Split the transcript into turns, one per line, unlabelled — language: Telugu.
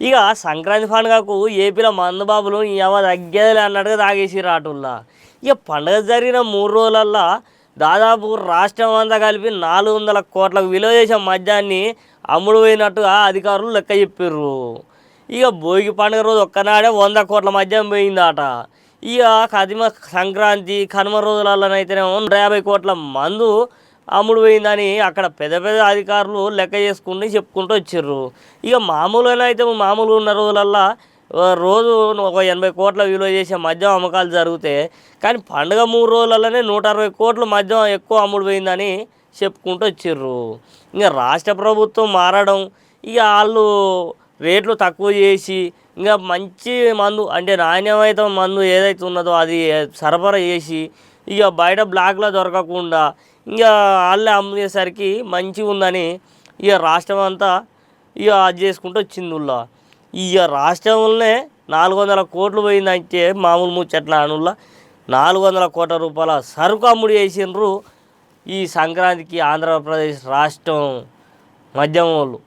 ఇక సంక్రాంతి పండుగకు ఏపీలో మందుబాబులు బాబులు ఎవ అన్నట్టుగా తాగేసి రాటుల్లా ఇక పండుగ జరిగిన మూడు రోజులల్లా దాదాపు రాష్ట్రం అంతా కలిపి నాలుగు వందల కోట్లకు విలువ చేసే మద్యాన్ని అమ్ముడు పోయినట్టుగా అధికారులు లెక్క చెప్పారు ఇక భోగి పండుగ రోజు ఒక్కనాడే వంద కోట్ల మద్యం పోయిందట. ఇక కదిమ సంక్రాంతి కనుమ రోజులలోనైతేనేమో నూట యాభై కోట్ల మందు అమ్ముడు పోయిందని అక్కడ పెద్ద పెద్ద అధికారులు లెక్క చేసుకుని చెప్పుకుంటూ వచ్చారు ఇక మామూలుగా అయితే మామూలుగా ఉన్న రోజులల్లా రోజు ఒక ఎనభై కోట్ల విలువ చేసే మద్యం అమ్మకాలు జరిగితే కానీ పండుగ మూడు రోజులలోనే నూట అరవై కోట్ల మద్యం ఎక్కువ అమ్ముడు పోయిందని చెప్పుకుంటూ వచ్చిర్రు. ఇంకా రాష్ట్ర ప్రభుత్వం మారడం ఇక వాళ్ళు రేట్లు తక్కువ చేసి ఇంకా మంచి మందు అంటే నాణ్యమైన మందు ఏదైతే ఉన్నదో అది సరఫరా చేసి ఇక బయట బ్లాక్లో దొరకకుండా ఇంకా వాళ్ళే అమ్మేసరికి మంచిగా ఉందని ఇక రాష్ట్రం అంతా ఇక అది చేసుకుంటూ వచ్చింది ఉల్లా. ఇక రాష్ట్రంలోనే నాలుగు వందల కోట్లు పోయిందంటే మామూలు ముచ్చట్ల అనుల్లా నాలుగు వందల కోట్ల రూపాయల సరుకు అమ్ముడు చేసిండ్రు ఈ సంక్రాంతికి ఆంధ్రప్రదేశ్ రాష్ట్రం మధ్యమ వాళ్ళు